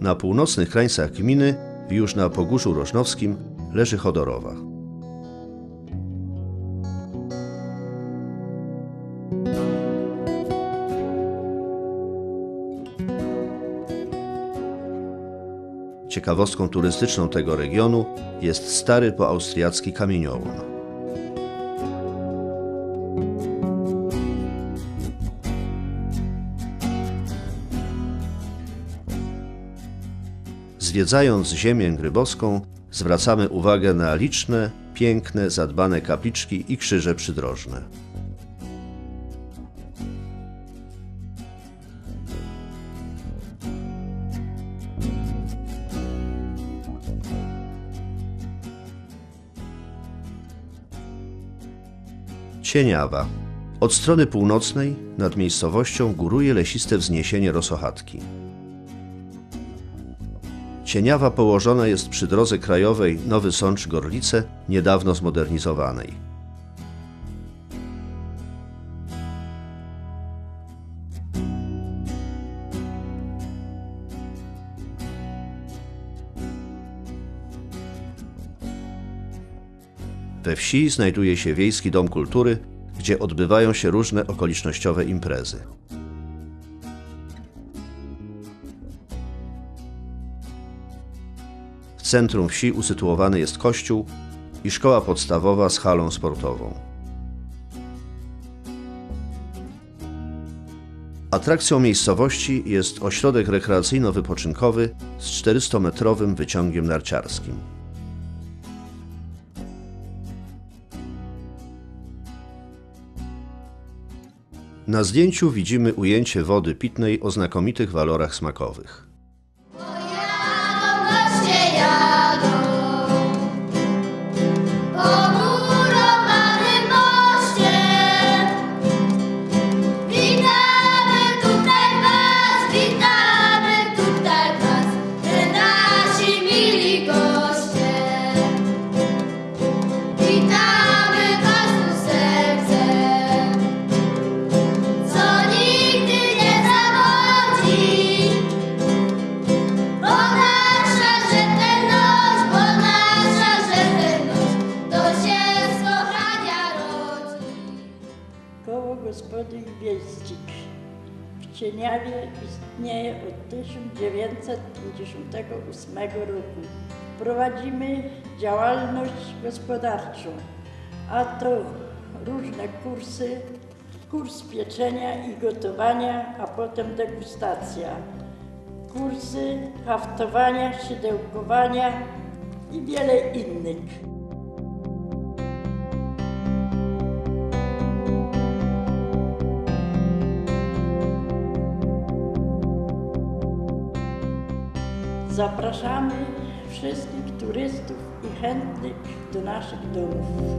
Na północnych krańcach gminy, już na Pogórzu Rożnowskim, leży Chodorowa. Ciekawostką turystyczną tego regionu jest stary poaustriacki kamieniołom. Zwiedzając ziemię grybowską, zwracamy uwagę na liczne, piękne, zadbane kapliczki i krzyże przydrożne. Cieniawa. Od strony północnej nad miejscowością góruje lesiste wzniesienie Rosochatki. Cieniawa położona jest przy drodze krajowej Nowy Sącz-Gorlice, niedawno zmodernizowanej. We wsi znajduje się Wiejski Dom Kultury, gdzie odbywają się różne okolicznościowe imprezy. Centrum wsi usytuowany jest kościół i szkoła podstawowa z halą sportową. Atrakcją miejscowości jest ośrodek rekreacyjno-wypoczynkowy z 400-metrowym wyciągiem narciarskim. Na zdjęciu widzimy ujęcie wody pitnej o znakomitych walorach smakowych. Gospodyń Wiejskich w Cieniawie istnieje od 1958 roku. Prowadzimy działalność gospodarczą, a to różne kursy, kurs pieczenia i gotowania, a potem degustacja, kursy haftowania, szydełkowania i wiele innych. Zapraszamy wszystkich turystów i chętnych do naszych domów.